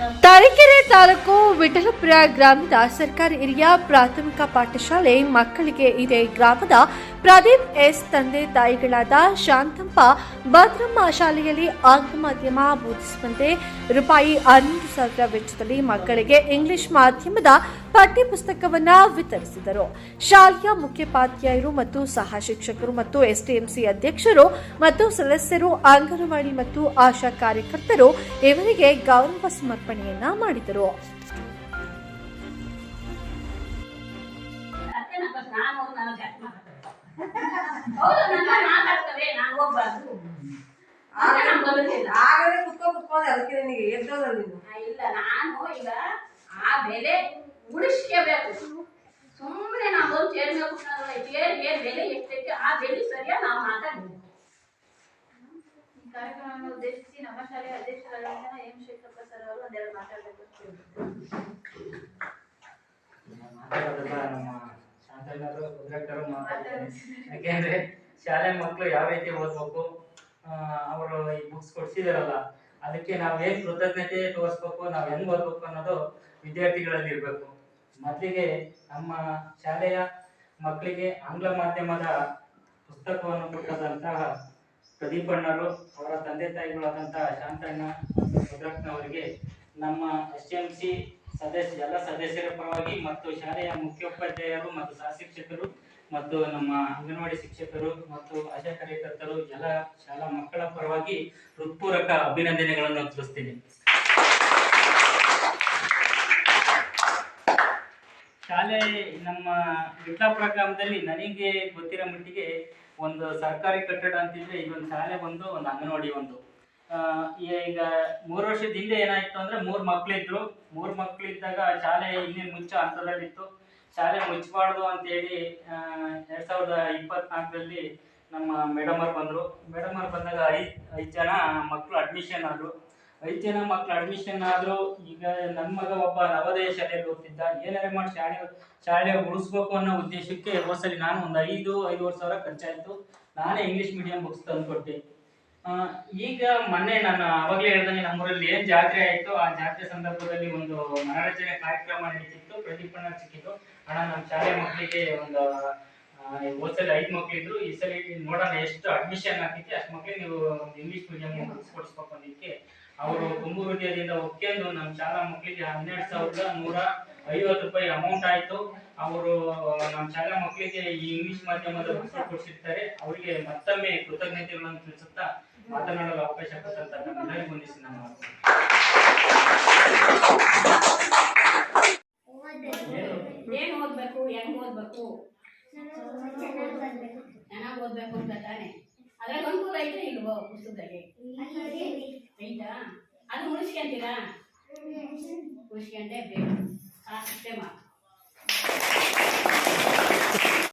ತರೀಕೆರೆ ತಾಲೂಕು ವಿಠಲಪುರ ಗ್ರಾಮದ ಸರ್ಕಾರಿ ಹಿರಿಯ ಪ್ರಾಥಮಿಕ ಪಾಠಶಾಲೆ ಮಕ್ಕಳಿಗೆ ಇದೆ ಗ್ರಾಮದ ಪ್ರದೀಪ್ ಎಸ್ ತಂದೆ ತಾಯಿಗಳಾದ ಶಾಂತಪ್ಪ ಭದ್ರಮ್ಮ ಶಾಲೆಯಲ್ಲಿ ಆಂಗ್ಲ ಮಾಧ್ಯಮ ಬೋಧಿಸುವಂತೆ ರೂಪಾಯಿ ಹನ್ನೊಂದು ಸಾವಿರ ವೆಚ್ಚದಲ್ಲಿ ಮಕ್ಕಳಿಗೆ ಇಂಗ್ಲಿಷ್ ಮಾಧ್ಯಮದ ಪಠ್ಯಪುಸ್ತಕವನ್ನ ವಿತರಿಸಿದರು ಶಾಲೆಯ ಮುಖ್ಯೋಪಾಧ್ಯಾಯರು ಮತ್ತು ಸಹ ಶಿಕ್ಷಕರು ಮತ್ತು ಎಸ್ಟಿಎಂಸಿ ಅಧ್ಯಕ್ಷರು ಮತ್ತು ಸದಸ್ಯರು ಅಂಗನವಾಡಿ ಮತ್ತು ಆಶಾ ಕಾರ್ಯಕರ್ತರು ಇವರಿಗೆ ಗೌರವ ಸಮರ್ಪಣೆಯನ್ನ ಮಾಡಿದರು ಹೌದು ನನ್ನ ಮಾತಾಡ್ತೇವೆ ನಾನು ಹೋಗ್ಬಾರ್ದು. ಆಗಲೇ ಕುತ್ಕೊಂಡ್ ಕುತ್ಕೊಂಡೆ ಅದಕ್ಕೆ ನಿನಗೆ ಎದ್ದೋದಲ್ಲ ನೀನು ಇಲ್ಲ ನಾನು ಈಗ ಆ ಬೆಲೆ ಉಳಿಸ್ಕೋಬೇಕು ಸುಮ್ಮನೆ ನಾವು ಬಂದು ಚೇರ್ ಮೇಲೆ ಕೂತ್ಕೊಂಡ್ರೆ ಚೇರ್ಗೆ ಬೆಲೆ ಎಷ್ಟೈತೆ ಆ ಬೆಲೆ ಸರಿಯಾಗಿ ನಾವು ಮಾತಾಡಬೇಕು. ಈ ಕಾರ್ಯಕ್ರಮವನ್ನು ಉದ್ದೇಶಿಸಿ ನಮ್ಮ ಶಾಲೆಯ ಅಧ್ಯಕ್ಷರಾದಂತಹ ಎಂ ಶೇಖಪ್ಪ ಸರ್ ಅವರು ಒಂದೆರಡು ಮಾತಾಡಬೇಕು ನಮ್ಮ ಶಾಂತಣ್ಣರು ಉದ್ರಕ್ಕರು ಮಾತಾಡ್ತಾರೆ ಯಾಕೆಂದ್ರೆ ಶಾಲೆ ಮಕ್ಕಳು ಯಾವ ರೀತಿ ಓದ್ಬೇಕು ಅವರು ಈ ಬುಕ್ಸ್ ಕೊಡ್ಸಿದಾರಲ್ಲ ಅದಕ್ಕೆ ನಾವು ಏನ್ ಕೃತಜ್ಞತೆ ತೋರಿಸ್ಬೇಕು ನಾವು ಹೆಂಗ್ ಓದ್ಬೇಕು ಅನ್ನೋದು ವಿದ್ಯಾರ್ಥಿಗಳಲ್ಲಿ ಇರ್ಬೇಕು. ಮೊದಲಿಗೆ ನಮ್ಮ ಶಾಲೆಯ ಮಕ್ಕಳಿಗೆ ಆಂಗ್ಲ ಮಾಧ್ಯಮದ ಪುಸ್ತಕವನ್ನು ಕೊಟ್ಟದಂತಹ ಪ್ರದೀಪಣ್ಣರು ಅವರ ತಂದೆ ತಾಯಿಗಳಾದಂತಹ ಶಾಂತಣ್ಣ ಮತ್ತು ಭದ್ರಪ್ಪನವರಿಗೆ ನಮ್ಮ ಎಸ್ ಎಂ ಸಿ ಸದಸ್ಯ, ಎಲ್ಲ ಸದಸ್ಯರ ಪರವಾಗಿ ಮತ್ತು ಶಾಲೆಯ ಮುಖ್ಯೋಪಾಧ್ಯಾಯರು ಮತ್ತು ಸಹ ಶಿಕ್ಷಕರು ಮತ್ತು ನಮ್ಮ ಅಂಗನವಾಡಿ ಶಿಕ್ಷಕರು ಮತ್ತು ಆಶಾ ಕಾರ್ಯಕರ್ತರು, ಎಲ್ಲ ಶಾಲಾ ಮಕ್ಕಳ ಪರವಾಗಿ ಹೃತ್ಪೂರ್ವಕ ಅಭಿನಂದನೆಗಳನ್ನು ತಿಳಿಸ್ತೀನಿ. ಶಾಲೆ ನಮ್ಮ ವಿಟ್ಲಾಪುರ ಗ್ರಾಮದಲ್ಲಿ ನನಗೆ ಗೊತ್ತಿರೋ ಮಟ್ಟಿಗೆ ಒಂದು ಸರ್ಕಾರಿ ಕಟ್ಟಡ ಅಂತಿದ್ರೆ ಒಂದು ಶಾಲೆ ಒಂದು ಒಂದು ಅಂಗನವಾಡಿ ಒಂದು ಈಗ ಮೂರು ವರ್ಷದ ಹಿಂದೆ ಏನಾಯ್ತು ಅಂದ್ರೆ ಮೂರು ಮಕ್ಕಳಿದ್ರು ಮೂರು ಮಕ್ಕಳಿದ್ದಾಗ ಶಾಲೆ ಇನ್ನೇನು ಮುಚ್ಚೋ ಹಂತದಲ್ಲಿತ್ತು. ಶಾಲೆ ಮುಚ್ಚಬಾರ್ದು ಅಂತೇಳಿ ಎರಡ್ ಸಾವಿರದ ಇಪ್ಪತ್ನಾಲ್ಕರಲ್ಲಿ ನಮ್ಮ ಮೇಡಮ್ ಅವ್ರು ಬಂದ್ರು. ಮೇಡಮ್ ಅವ್ರು ಬಂದಾಗ ಐದು ಐದು ಜನ ಮಕ್ಕಳು ಅಡ್ಮಿಷನ್ ಆದ್ರು. ಐದ್ ಜನ ಮಕ್ಳು ಅಡ್ಮಿಷನ್ ಆದ್ರು ಈಗ ನನ್ನ ಮಗ ಒಬ್ಬ ನವೋದಯ ಶಾಲೆಯಲ್ಲಿ ಓದ್ತಿದ್ದ ಏನಾರ ಮಾಡಿ ಶಾಲೆ ಶಾಲೆ ಉಳಿಸ್ಬೇಕು ಅನ್ನೋ ಉದ್ದೇಶಕ್ಕೆ ಹೋದ್ಸಲಿ ನಾನು ಒಂದು ಐದು, ಐದುವರೆ ಸಾವಿರ ಖರ್ಚಾಯ್ತು. ನಾನೇ ಇಂಗ್ಲಿಷ್ ಮೀಡಿಯಂ ಬುಕ್ಸ್ ತಂದ್ಕೊಟ್ಟೆ. ಈಗ ಮೊನ್ನೆ ನಾನು ಅವಾಗಲೇ ಹೇಳ್ದಂಗೆ ನಮ್ಮೂರಲ್ಲಿ ಏನ್ ಜಾತ್ರೆ ಆಯ್ತು ಆ ಜಾತ್ರೆ ಸಂದರ್ಭದಲ್ಲಿ ಒಂದು ಮನರಂಜನೆ ಕಾರ್ಯಕ್ರಮ ನಡೀತಿತ್ತು ಪ್ರದೀಪಣ್ಣ ಸಿಕ್ಕಿದ್ದು ಅಣ್ಣ ನಮ್ಮ ಶಾಲೆ ಮಕ್ಕಳಿಗೆ ಒಂದು ಓದ್ಸಲಿ ಐದು ಮಕ್ಳಿದ್ರು. ಈ ಸಲ ನೋಡೋಣ ಎಷ್ಟು ಅಡ್ಮಿಷನ್ ಆಗ್ತಿತ್ತು ಅಷ್ಟು ಮಕ್ಳಿಗೆ ನೀವು ಇಂಗ್ಲಿಷ್ ಮೀಡಿಯಂ ಬುಕ್ಸ್ ಕೊಡಿಸ್ಬೇಕು ಅವರು ತುಂಬು ಹೃದಯದಿಂದ ಒಪ್ಕೊಂಡು ನಮ್ಮ ಶಾಲಾ ಮಕ್ಕಳಿಗೆ ಹನ್ನೆರಡು ಸಾವಿರದ ನೂರ ಐವತ್ತು ರೂಪಾಯಿ ಅಮೌಂಟ್ ಆಯಿತು. ಅವರು ನಮ್ಮ ಶಾಲಾ ಮಕ್ಕಳಿಗೆ ಈ ಇಂಗ್ಲಿಷ್ ಮಾಧ್ಯಮದ ಪುಸ್ತಕ ಕೊಡಿಸಿರ್ತಾರೆ. ಅವರಿಗೆ ಮತ್ತೊಮ್ಮೆ ಕೃತಜ್ಞತೆಗಳನ್ನು ತಿಳಿಸುತ್ತಾ ಮಾತನಾಡಲು ಅವಕಾಶ ಕೊಟ್ಟಂತ ನಮ್ಮೆಲ್ಲರಿಗೂ ವಂದಿಸಿ ನಾನು ಏನ್ ಓದ್ಬೇಕು ಹೆಂಗ್ ಓದ್ಬೇಕು? ಚೆನ್ನಾಗಿ ಓದ್ಬೇಕು ಅಂತ ತಾನೆ. ಅದ್ರಾಗ ಅನುಕೂಲ ಐತೆ ಇಲ್ವೋ ಪುಸ್ತಕದಲ್ಲಿ? ಐತಾ ಅದು ಉಳಿಸ್ಕೊಂತೀರಾ ಉಳಿಸ್ಕೊಂಡೇ ಬೇಕು. ಆ ಮಾತು